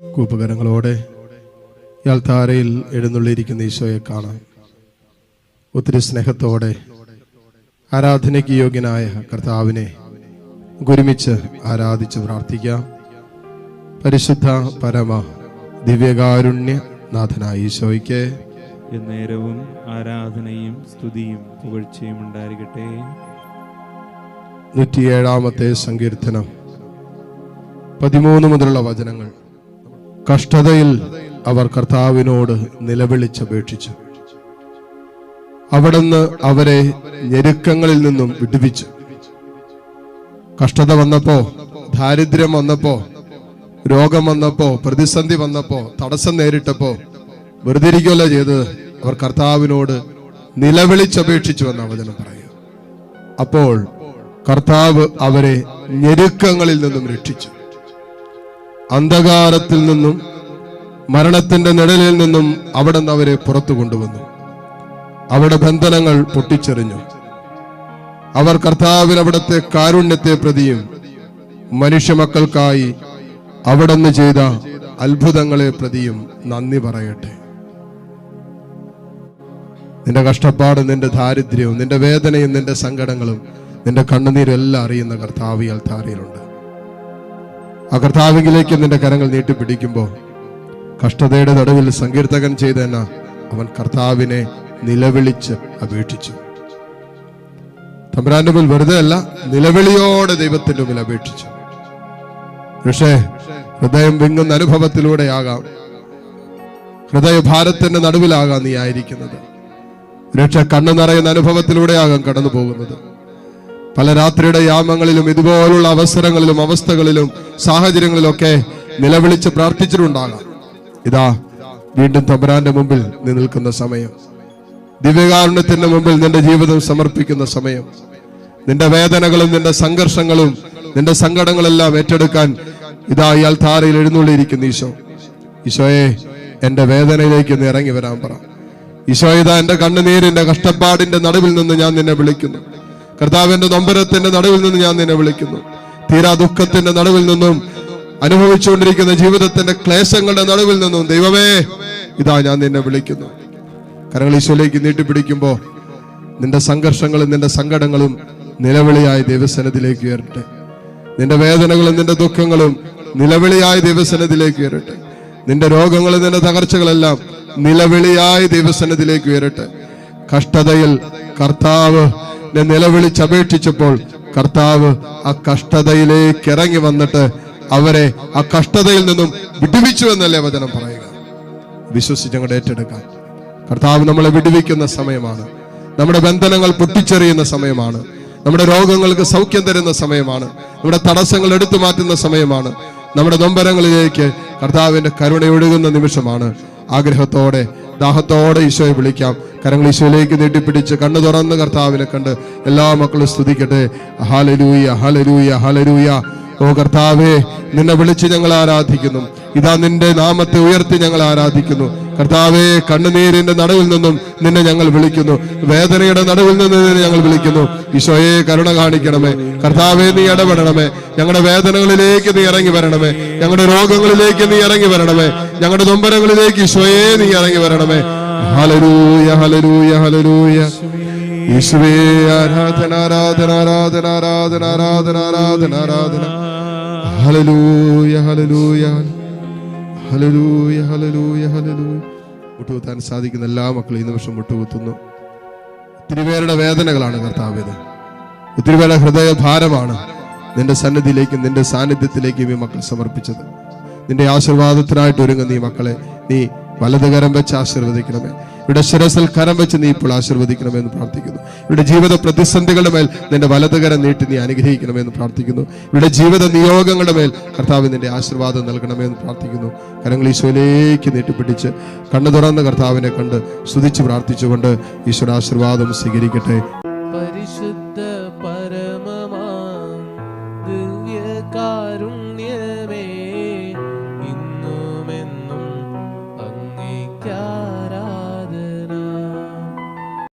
കൂപ്പുകരങ്ങളോടെ ഇയാൾ താരയിൽ എഴുന്നള്ളിയിരിക്കുന്ന ഈശോയെ കാണാം. ഒത്തിരി സ്നേഹത്തോടെ ആരാധനയ്ക്ക് യോഗ്യനായ കർത്താവിനെ ഗുരുമിച്ച് ആരാധിച്ച് പ്രാർത്ഥിക്കാം. പരിശുദ്ധ പരമ ദിവ്യകാരുണ്യ നാഥനായ ഈശോയ്ക്ക് നേരവും ആരാധനയും സ്തുതിയും പുകഴ്ചയും ഉണ്ടായിരിക്കട്ടെ. നൂറ്റിയേഴാമത്തെ സങ്കീർത്തനം പതിമൂന്ന് മുതലുള്ള വചനങ്ങൾ. കഷ്ടതയിൽ അവർ കർത്താവിനോട് നിലവിളിച്ചപേക്ഷിച്ചു. അവിടുന്ന് അവരെ ഞെരുക്കങ്ങളിൽ നിന്നും വിടുവിച്ചു. കഷ്ടത വന്നപ്പോ ദാരിദ്ര്യം വന്നപ്പോ രോഗം വന്നപ്പോ പ്രതിസന്ധി വന്നപ്പോ തടസ്സം നേരിട്ടപ്പോ വെറുതെ ഇരിക്കുകയല്ല ചെയ്തത് അവർ കർത്താവിനോട് നിലവിളിച്ചപേക്ഷിച്ചു എന്ന വചനം പറയുക. അപ്പോൾ കർത്താവ് അവരെ ഞെരുക്കങ്ങളിൽ നിന്നും രക്ഷിച്ചു. അന്ധകാരത്തിൽ നിന്നും മരണത്തിന്റെ നിഴലിൽ നിന്നും അവിടെ നിന്ന് അവരെ പുറത്തു കൊണ്ടുവന്നു. അവിടെ ബന്ധനങ്ങൾ പൊട്ടിച്ചെറിഞ്ഞു. അവർ കർത്താവിൽ അവിടുത്തെ കാരുണ്യത്തെ പ്രതിയും മനുഷ്യമക്കൾക്കായി അവിടുന്ന് ചെയ്ത അത്ഭുതങ്ങളെ പ്രതിയും നന്ദി പറയട്ടെ. നിന്റെ കഷ്ടപ്പാടും നിന്റെ ദാരിദ്ര്യവും നിന്റെ വേദനയും നിന്റെ സങ്കടങ്ങളും നിന്റെ കണ്ണുനീരും എല്ലാം അറിയുന്ന കർത്താവിയാൽ ഈ ആ കർത്താവിലേക്ക് നിന്റെ കരങ്ങൾ നീട്ടിപ്പിടിക്കുമ്പോൾ കഷ്ടതയുടെ നടുവിൽ സങ്കീർത്തകൻ ചെയ്തെന്ന അവൻ കർത്താവിനെ നിലവിളിച്ച് അപേക്ഷിച്ചു. തമ്പുരാന്റെ മുമ്പിൽ വെറുതെ അല്ല നിലവിളിയോടെ ദൈവത്തിന്റെ മുമ്പിൽ അപേക്ഷിച്ചു. പക്ഷേ ഹൃദയം വിങ്ങുന്ന അനുഭവത്തിലൂടെയാകാം. ഹൃദയഭാരത്തിന്റെ നടുവിലാകാം നീ ആയിരിക്കുന്നത്. രക്ഷ കണ്ണു നിറയുന്ന അനുഭവത്തിലൂടെയാകാം കടന്നു പോകുന്നത് പല രാത്രിയുടെ യാമങ്ങളിലും ഇതുപോലുള്ള അവസരങ്ങളിലും അവസ്ഥകളിലും സാഹചര്യങ്ങളിലൊക്കെ നിലവിളിച്ച് പ്രാർത്ഥിച്ചിട്ടുണ്ടാകാം. ഇതാ വീണ്ടും തമ്പുരാന്റെ മുമ്പിൽ നിൽക്കുന്ന സമയം. ദിവ്യകാരുണ്യത്തിന്റെ മുമ്പിൽ നിന്റെ ജീവിതം സമർപ്പിക്കുന്ന സമയം. നിന്റെ വേദനകളും നിന്റെ സംഘർഷങ്ങളും നിന്റെ സങ്കടങ്ങളെല്ലാം ഏറ്റെടുക്കാൻ ഇതാ ഇയാൾ താരയിൽ എഴുന്നള്ളിയിരിക്കുന്ന ഈശോ. ഈശോയെ എന്റെ വേദനയിലേക്ക് ഒന്ന് ഇറങ്ങി വരാൻ പറ. ഈശോ ഇതാ എന്റെ കണ്ണുനീരിന്റെ കഷ്ടപ്പാടിന്റെ നടുവിൽ നിന്ന് ഞാൻ നിന്നെ വിളിക്കുന്നു. കർത്താവിന്റെ നൊമ്പരത്തിന്റെ നടുവിൽ നിന്ന് ഞാൻ നിന്നെ വിളിക്കുന്നു. തീരാ ദുഃഖത്തിന്റെ നടുവിൽ നിന്നും അനുഭവിച്ചുകൊണ്ടിരിക്കുന്ന ജീവിതത്തിന്റെ ക്ലേശങ്ങളുടെ നടുവിൽ നിന്നും ദൈവമേ ഇതാ ഞാൻ നിന്നെ വിളിക്കുന്നു. കരങ്ങൾ ഈശോയിലേക്ക് നീട്ടിപ്പിടിക്കുമ്പോ നിന്റെ സംഘർഷങ്ങളും നിന്റെ സങ്കടങ്ങളും നിലവിളിയായ ദൈവസനത്തിലേക്ക് ഉയരട്ടെ. നിന്റെ വേദനകളും നിന്റെ ദുഃഖങ്ങളും നിലവിളിയായ ദൈവസനത്തിലേക്ക് ഉയരട്ടെ. നിന്റെ രോഗങ്ങളും നിന്റെ തകർച്ചകളെല്ലാം നിലവിളിയായ ദൈവസനത്തിലേക്ക് ഉയരട്ടെ. കഷ്ടതയിൽ കർത്താവ് നിലവിളിച്ചപേക്ഷിച്ചപ്പോൾ കർത്താവ് ആ കഷ്ടതയിലേക്ക് ഇറങ്ങി വന്നിട്ട് അവരെ ആ കഷ്ടതയിൽ നിന്നും വിടുവിച്ചു എന്നല്ലേ വചനം പറയുക. വിശ്വസിച്ച് അങ്ങോട്ട് ഏറ്റെടുക്കാം കർത്താവ് നമ്മളെ വിടുവിക്കുന്ന സമയമാണ്. നമ്മുടെ ബന്ധനങ്ങൾ പൊട്ടിച്ചെറിയുന്ന സമയമാണ്. നമ്മുടെ രോഗങ്ങൾക്ക് സൗഖ്യം തരുന്ന സമയമാണ്. നമ്മുടെ തടസ്സങ്ങൾ എടുത്തു മാറ്റുന്ന സമയമാണ്. നമ്മുടെ നൊമ്പരങ്ങളിലേക്ക് കർത്താവിന്റെ കരുണ ഒഴുകുന്ന നിമിഷമാണ്. ആഗ്രഹത്തോടെ ദാഹത്തോടെ ഈശോയെ വിളിക്കാം. കരങ്ങൾ ഈശോയിലേക്ക് നീട്ടിപ്പിടിച്ച് കണ്ണു തുറന്ന് കർത്താവിനെ കണ്ട് എല്ലാ മക്കളും സ്തുതിക്കട്ടെ. ഹാലരൂയ ഹാലരൂയ ഹാലരൂയ ഓ കർത്താവേ നിന്നെ വിളിച്ച് ഞങ്ങൾ ആരാധിക്കുന്നു. ഇതാ നിന്റെ നാമത്തെ ഉയർത്തി ഞങ്ങൾ ആരാധിക്കുന്നു. കർത്താവേ കണ്ണുനീരിന്റെ നടുവിൽ നിന്നും നിന്നെ ഞങ്ങൾ വിളിക്കുന്നു. വേദനയുടെ നടുവിൽ നിന്ന് നിന്നെ ഞങ്ങൾ വിളിക്കുന്നു. ഈശോയെ കരുണ കാണിക്കണമേ. കർത്താവേ നീ ഇടപെടണമേ. ഞങ്ങളുടെ വേദനകളിലേക്ക് നീ ഇറങ്ങി വരണമേ. ഞങ്ങളുടെ രോഗങ്ങളിലേക്ക് നീ ഇറങ്ങി വരണമേ. ഞങ്ങളുടെ നൊമ്പരങ്ങളിലേക്ക് ഈശോയെ നീ ഇറങ്ങി വരണമേ. ഹലരൂയ ഹലരൂയ ഹലരൂയ ഈശോയെ ആരാധന ആരാധന ആരാധന ആരാധന ആരാധന ആരാധന ആരാധന. ഹലലൂയ ഹലലൂയ ഹലലൂയ ഹലലൂയ ഹലലൂയ മുട്ടുകുത്താൻ സാധിക്കുന്ന എല്ലാ മക്കളും ഈ വർഷം മുട്ടുകുത്തുന്നു ഒത്തിരി പേരുടെ വേദനകളാണ് കർത്താവിത് ഒത്തിരി പേരുടെ ഹൃദയഭാരമാണ് നിന്റെ സന്നിധിയിലേക്കും നിന്റെ സാന്നിധ്യത്തിലേക്കും ഈ മക്കൾ സമർപ്പിച്ചത്. നിന്റെ ആശീർവാദത്തിനായിട്ട് ഒരുങ്ങുന്ന ഈ മക്കളെ നീ വലതുകരം വെച്ച് ആശീർവദിക്കണമേ. ഇവിടെ ശിരസിൽ കരം വെച്ച് നീ ഇപ്പോൾ ആശീർവദിക്കണമെന്ന് പ്രാർത്ഥിക്കുന്നു. ഇവിടെ ജീവിത പ്രതിസന്ധികളുടെ മേൽ നിന്റെ വലതുകരം നീട്ടി നീ അനുഗ്രഹിക്കണമെന്ന് പ്രാർത്ഥിക്കുന്നു. ഇവിടെ ജീവിത നിയോഗങ്ങളുടെ മേൽ കർത്താവ് നിന്റെ ആശീർവാദം നൽകണമെന്ന് പ്രാർത്ഥിക്കുന്നു. കരങ്ങൾ ഈശോയിലേക്ക് നീട്ടിപ്പിടിച്ച് കണ്ണു തുറന്ന് കർത്താവിനെ കണ്ട് സ്തുതിച്ച് പ്രാർത്ഥിച്ചുകൊണ്ട് ഈശോയുടെ ആശീർവാദം സ്വീകരിക്കട്ടെ. പരിശുദ്ധ പരമമാ ദിവ്യകാരുണ്യ